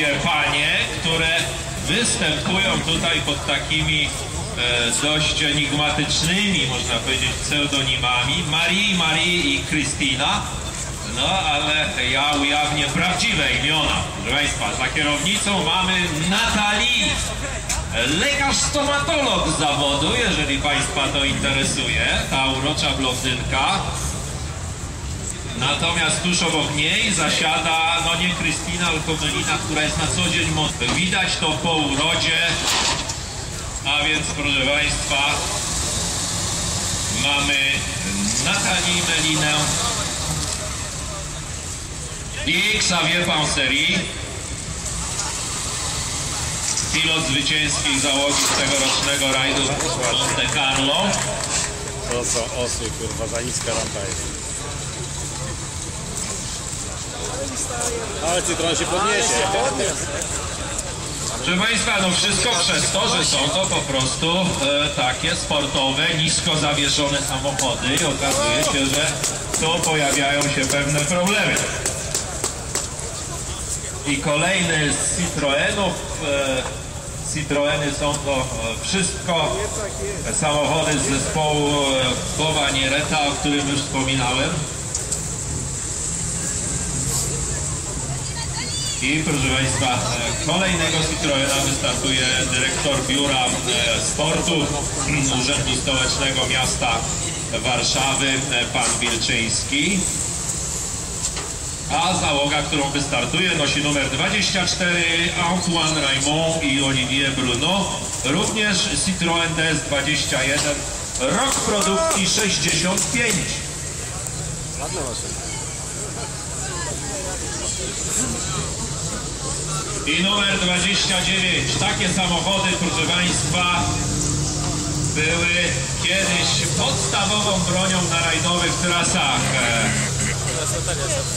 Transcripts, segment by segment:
panie, które występują tutaj pod takimi e, dość enigmatycznymi, można powiedzieć, pseudonimami Marii, Marii i Krystyna. No, ale ja ujawnię prawdziwe imiona. Proszę Państwa, za kierownicą mamy Natalii, lekarz stomatolog z zawodu, jeżeli Państwa to interesuje, ta urocza blondynka. Natomiast tuż obok niej zasiada, no nie Krystyna, tylko Melina, która jest na co dzień modna. Widać to po urodzie, a więc proszę Państwa, mamy Natalii Melinę i Xavier Panseri, pilot zwycięskiej załogi tegorocznego rajdu Monte Carlo. To są osły, kurwa, za niska rampa jest. Ale Cytron się podniesie. Proszę Państwa, no wszystko przez to, że są to po prostu e, takie sportowe, nisko zawieszone samochody i okazuje się, że tu pojawiają się pewne problemy. I kolejny z Citroenów, e, Citroeny są to e, wszystko samochody z zespołu e, Bowa Niereta, o którym już wspominałem. I proszę Państwa, e, kolejnego Citroena wystartuje dyrektor Biura e, Sportu mm, Urzędu Stołecznego Miasta Warszawy, e, pan Wilczyński. A załoga, którą wystartuje, nosi numer 24 Antoine Raymond i Olivier Bruno. Również Citroën DS21, rok produkcji 65. Ładna maszyna. I numer 29. Takie samochody, proszę Państwa, były kiedyś podstawową bronią na rajdowych trasach.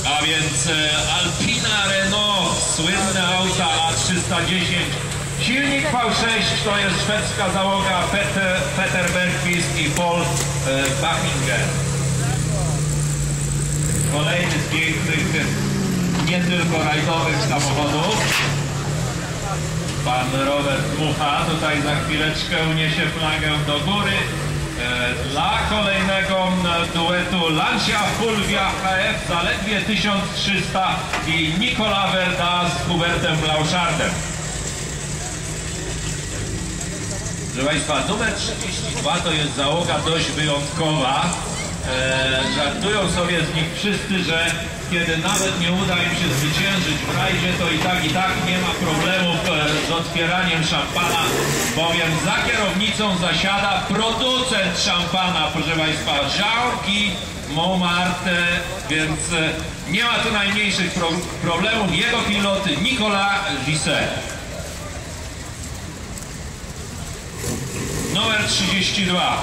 A więc e, Alpina Renault, słynne auta A310. Silnik V6 to jest szwedzka załoga Peter, Peter Bergqvist i Paul e, Bachinger. Kolejny z pięknych, nie tylko rajdowych samochodów. Pan Robert Mucha tutaj za chwileczkę uniesie flagę do góry e, dla kolejnego e, duetu Lancia Fulvia HF zaledwie 1300 i Nicola Verda z Hubertem Blanchardem. Proszę Państwa, numer 32 to jest załoga dość wyjątkowa. Żartują sobie z nich wszyscy, że kiedy nawet nie uda im się zwyciężyć w rajdzie, to i tak, i tak nie ma problemów e, z otwieraniem szampana, bowiem za kierownicą zasiada producent szampana, proszę Państwa, Jean-Guy Montmartre, więc e, nie ma tu najmniejszych pro problemów. Jego pilot Nicolas Gisset. Numer 32.